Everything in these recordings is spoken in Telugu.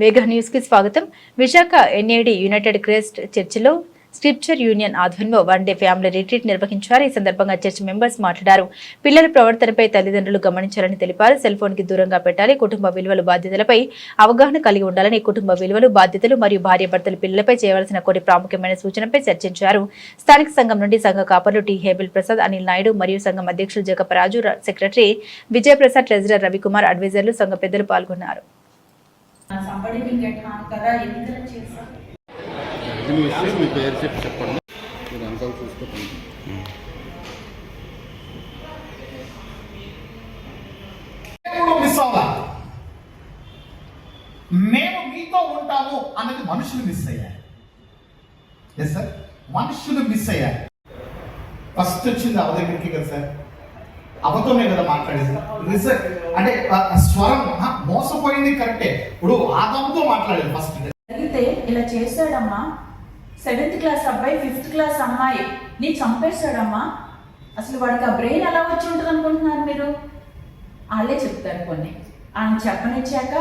వేగ న్యూస్కి స్వాగతం. విశాఖ ఎన్ఏడి యునైటెడ్ క్రిస్ట్ చర్చిలో స్క్రిప్చర్ యూనియన్ ఆధ్వర్యంలో వన్ డే ఫ్యామిలీ రిట్రీట్ నిర్వహించారు. ఈ సందర్భంగా చర్చ్ మెంబర్స్ మాట్లాడారు. పిల్లల ప్రవర్తనపై తల్లిదండ్రులు గమనించాలని తెలిపారు. సెల్ ఫోన్కి దూరంగా పెట్టాలి. కుటుంబ విలువలు బాధ్యతలపై అవగాహన కలిగి ఉండాలని కుటుంబ విలువలు బాధ్యతలు మరియు భార్యాభర్తలు పిల్లలపై చేయవలసిన కొన్ని ప్రాముఖ్యమైన సూచనపై చర్చించారు. స్థానిక సంఘం నుండి సంఘ కాపర్లు టి హేబిల్ ప్రసాద్ అనిల్ నాయుడు మరియు సంఘం అధ్యక్షులు జగపరాజు సెక్రటరీ విజయప్రసాద్ ట్రెజరర్ రవికుమార్ అడ్వైజర్లు సంఘ పెద్దలు పాల్గొన్నారు. సంబడి విల్ గెట్ హార్మ్ కదా ఎందుకలా చేశారు ఇది విషయం మీ పేరు చెప్పి చెప్పండి. మీరు అంతా చూసుకోండి ఎప్పుడు మిస్ అవ్వాలా? మేము మీతో ఉంటాము అన్నది మనుషులు మిస్ అయ్యారు. ఎస్ సార్ మనుషులు మిస్ అయ్యారు. ఫస్ట్ వచ్చింది అవ దగ్గరికి కదా సార్ అవతోనే కదా మాట్లాడేది. రిజల్ట్ అంటే స్వరం మోసపోయింది కరెక్టే. ఇప్పుడు ఆదంతో మాట్లాడేది ఫస్ట్ జరిగితే ఇలా చేశాడమ్మా. సెవెంత్ క్లాస్ అబ్బాయి ఫిఫ్త్ క్లాస్ అమ్మాయి. నీ చంపేశాడమ్మా. అసలు వాడికి ఆ బ్రెయిన్ ఎలా వచ్చి ఉంటుంది అనుకుంటున్నారు మీరు? వాళ్ళే చెప్తారు కొన్ని. ఆయన చెప్పనిచ్చాక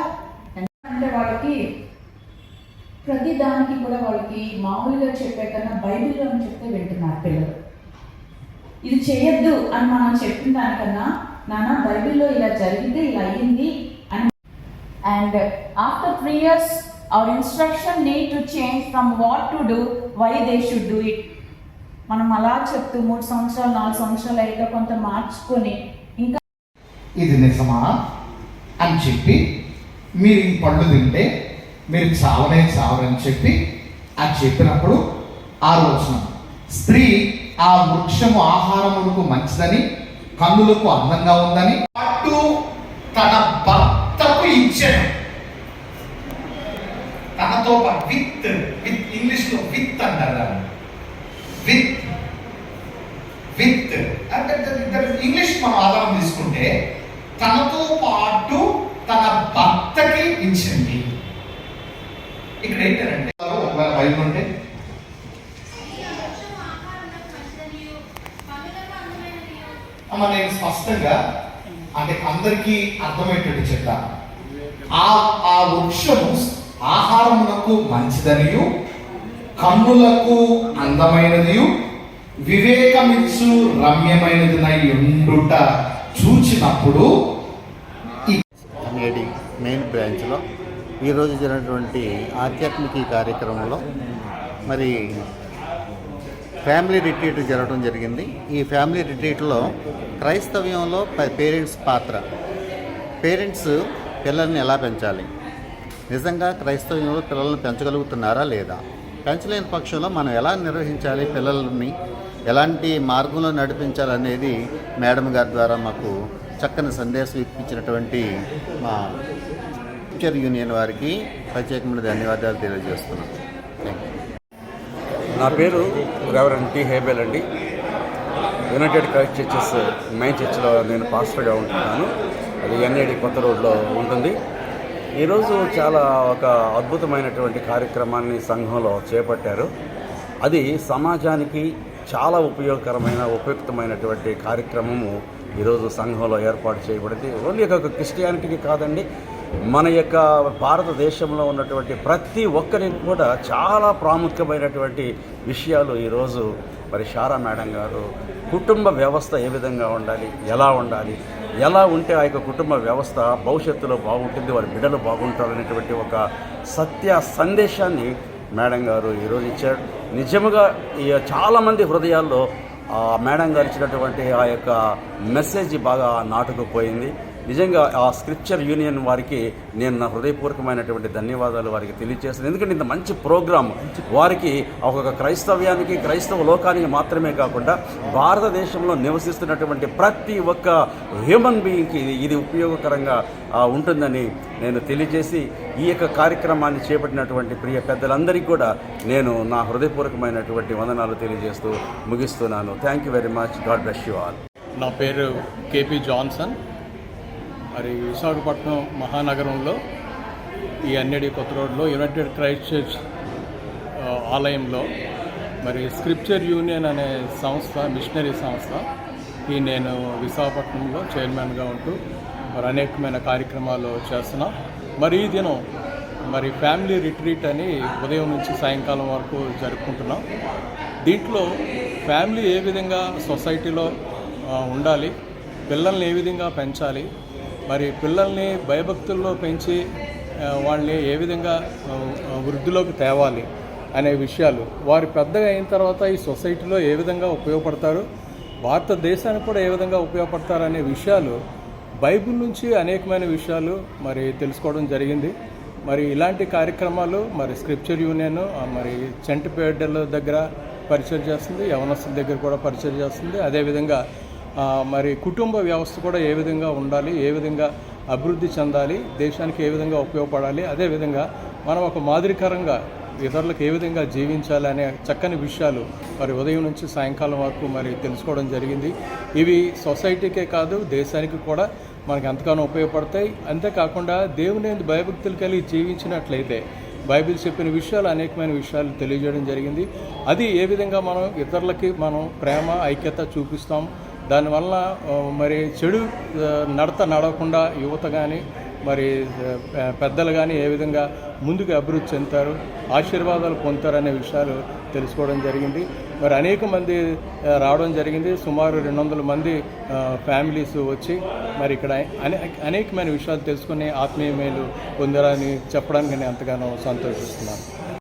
అంటే వాళ్ళకి ప్రతి దానికి కూడా వాళ్ళకి మామూలుగా చెప్పే కన్నా బైబిల్లో చెప్తే వింటున్నారు పిల్లలు. ఇది చేయొద్దు అని మనం చెప్పిన దానికన్నా నాన్న బైబిల్లో ఇలా జరిగితే ఇలా అయ్యింది and after three years our instruction need to change from what to do why they should do it. మనం అలా చెప్తూ మూడు సంవత్సరాలు నాలుగు సంవత్సరాలు అయ్యాక కొంత మార్చుకొని ఇంకా ఇది నిజమా అని చెప్పి మీరు ఈ పళ్ళు తింటే మీరు చావనే చావరని చెప్పి అది చెప్పినప్పుడు ఆలోచన స్త్రీ ఆ వృక్షము ఆహారములకు మంచిదని కన్నులకు అందంగా ఉందని పట్టు తన భర్త ఇచ్చాను తనతో పాటు విత్ విత్ ఇంగ్లీష్లో విత్ అంటారు విత్ విత్. అంటే ఇంగ్లీష్ మనం ఆధారం తీసుకుంటే తనతో పాటు తన భర్తకి ఇచ్చింది. ఇక్కడ ఏంటంటే ఒకవేళ బైబిల్ ఉంటే. అమ్మ నేను స్పష్టంగా అంటే అందరికీ అర్థమయ్యేటట్టు చెప్తాను ఆ ఆ వృక్షము ఆహారమునకు మంచిదనియు కన్నులకు అందమైనదియు వివేకమిచ్చు రమ్యమైనదినై ఉండుట చూచినప్పుడు మెయిన్ బ్రాంచ్లో ఈరోజు జరిగినటువంటి ఆధ్యాత్మిక కార్యక్రమంలో మరి ఫ్యామిలీ రిట్రీట్ జరగడం జరిగింది. ఈ ఫ్యామిలీ రిట్రీట్లో క్రైస్తవ్యంలో పేరెంట్స్ పాత్ర. పేరెంట్స్ పిల్లల్ని ఎలా పెంచాలి? నిజంగా క్రైస్తవులు పిల్లల్ని పెంచగలుగుతున్నారా లేదా? పెంచలేని పక్షంలో మనం ఎలా నిర్వహించాలి పిల్లల్ని? ఎలాంటి మార్గంలో నడిపించాలనేది మేడం గారి ద్వారా మాకు చక్కని సందేశం ఇప్పించినటువంటి మా టీచర్ యూనియన్ వారికి ప్రత్యేకమైన ధన్యవాదాలు తెలియజేస్తున్నాం. నా పేరు రెవరెంట్ టి హేబెల్ అండి. యునైటెడ్ క్రైస్ట్ చర్చెస్ మెయిన్ చర్చ్లో నేను పాస్టర్గా ఉంటున్నాను. అది ఎన్ఐడి కొత్త రోడ్లో ఉంటుంది. ఈరోజు చాలా ఒక అద్భుతమైనటువంటి కార్యక్రమాన్ని సంఘంలో చేపట్టారు. అది సమాజానికి చాలా ఉపయోగకరమైన ఉపయుక్తమైనటువంటి కార్యక్రమము ఈరోజు సంఘంలో ఏర్పాటు చేయబడింది. ఓన్లీ ఒక క్రిస్టియానిటీకి కాదండి మన యొక్క భారతదేశంలో ఉన్నటువంటి ప్రతి ఒక్కరికి కూడా చాలా ప్రాముఖ్యమైనటువంటి విషయాలు ఈరోజు మరి షారా మేడం గారు కుటుంబ వ్యవస్థ ఏ విధంగా ఉండాలి ఎలా ఉండాలి ఎలా ఉంటే ఆ యొక్క కుటుంబ వ్యవస్థ భవిష్యత్తులో బాగుంటుంది వారి బిడ్డలు బాగుంటారు అనేటువంటి ఒక సత్య సందేశాన్ని మేడం గారు ఈరోజు ఇచ్చారు. నిజముగా ఈ చాలామంది హృదయాల్లో ఆ మేడం గారు ఇచ్చినటువంటి ఆ యొక్క మెసేజ్ బాగా నాటుకుపోయింది. నిజంగా ఆ స్క్రిప్చర్ యూనియన్ వారికి నేను నా హృదయపూర్వకమైనటువంటి ధన్యవాదాలు వారికి తెలియజేస్తాను ఎందుకంటే ఇంత మంచి ప్రోగ్రాం వారికి ఒక క్రైస్తవ్యానికి క్రైస్తవ లోకానికి మాత్రమే కాకుండా భారతదేశంలో నివసిస్తున్నటువంటి ప్రతి ఒక్క హ్యూమన్ బీయింగ్కి ఇది ఉపయోగకరంగా ఉంటుందని నేను తెలియజేసి ఈ యొక్క కార్యక్రమాన్ని చేపట్టినటువంటి ప్రియ పెద్దలందరికీ కూడా నేను నా హృదయపూర్వకమైనటువంటి వందనాలు తెలియజేస్తూ ముగిస్తున్నాను. Thank you very much God bless you all నా పేరు కేపీ జాన్సన్. మరి విశాఖపట్నం మహానగరంలో ఈ అన్నడి కొత్త రోడ్లో యునైటెడ్ క్రైస్ట్ చర్చ్ ఆలయంలో మరి స్క్రిప్చర్ యూనియన్ అనే సంస్థ మిషనరీ సంస్థ ఈ నేను విశాఖపట్నంలో చైర్మన్గా ఉంటూ మరి అనేకమైన కార్యక్రమాలు చేస్తున్నా. మరి ఈ దినం మరి ఫ్యామిలీ రిట్రీట్ అని ఉదయం నుంచి సాయంకాలం వరకు జరుపుకుంటున్నాం. దీంట్లో ఫ్యామిలీ ఏ విధంగా సొసైటీలో ఉండాలి పిల్లల్ని ఏ విధంగా పెంచాలి మరి పిల్లల్ని భయభక్తుల్లో పెంచి వాళ్ళని ఏ విధంగా వృద్ధిలోకి తేవాలి అనే విషయాలు. వారు పెద్దగా అయిన తర్వాత ఈ సొసైటీలో ఏ విధంగా ఉపయోగపడతారు భారతదేశానికి కూడా ఏ విధంగా ఉపయోగపడతారు అనే విషయాలు బైబిల్ నుంచి అనేకమైన విషయాలు మరి తెలుసుకోవడం జరిగింది. మరి ఇలాంటి కార్యక్రమాలు మరి స్క్రిప్చర్ యూనియన్ మరి చెంటిపేడల దగ్గర పరిచయం చేస్తుంది యవనస్తుల దగ్గర కూడా పరిచయం చేస్తుంది. అదేవిధంగా మరి కుటుంబ వ్యవస్థ కూడా ఏ విధంగా ఉండాలి ఏ విధంగా అభివృద్ధి చెందాలి దేశానికి ఏ విధంగా ఉపయోగపడాలి అదేవిధంగా మనం ఒక మాదిరికరంగా ఇతరులకు ఏ విధంగా జీవించాలి అనే చక్కని విషయాలు మరి ఉదయం నుంచి సాయంకాలం వరకు మరి తెలుసుకోవడం జరిగింది. ఇవి సొసైటీకే కాదు దేశానికి కూడా మనకు ఎంతగానో ఉపయోగపడతాయి. అంతేకాకుండా దేవుని భయభక్తులు కలిగి జీవించినట్లయితే బైబిల్ చెప్పిన విషయాలు అనేకమైన విషయాలు తెలియజేయడం జరిగింది. అది ఏ విధంగా మనం ఇతరులకి మనం ప్రేమ ఐక్యత చూపిస్తాం దానివల్ల మరి చెడు నడత నడవకుండా యువత కానీ మరి పెద్దలు కానీ ఏ విధంగా ముందుకు అభివృద్ధి చెందుతారు ఆశీర్వాదాలు పొందుతారు అనే విషయాలు తెలుసుకోవడం జరిగింది. మరి అనేక మంది రావడం జరిగింది. సుమారు రెండు వందల మంది ఫ్యామిలీస్ వచ్చి మరి ఇక్కడ అనే అనేకమైన విషయాలు తెలుసుకుని ఆత్మీయమేలు పొందారని చెప్పడానికి నేను ఎంతగానో సంతోషిస్తున్నాను.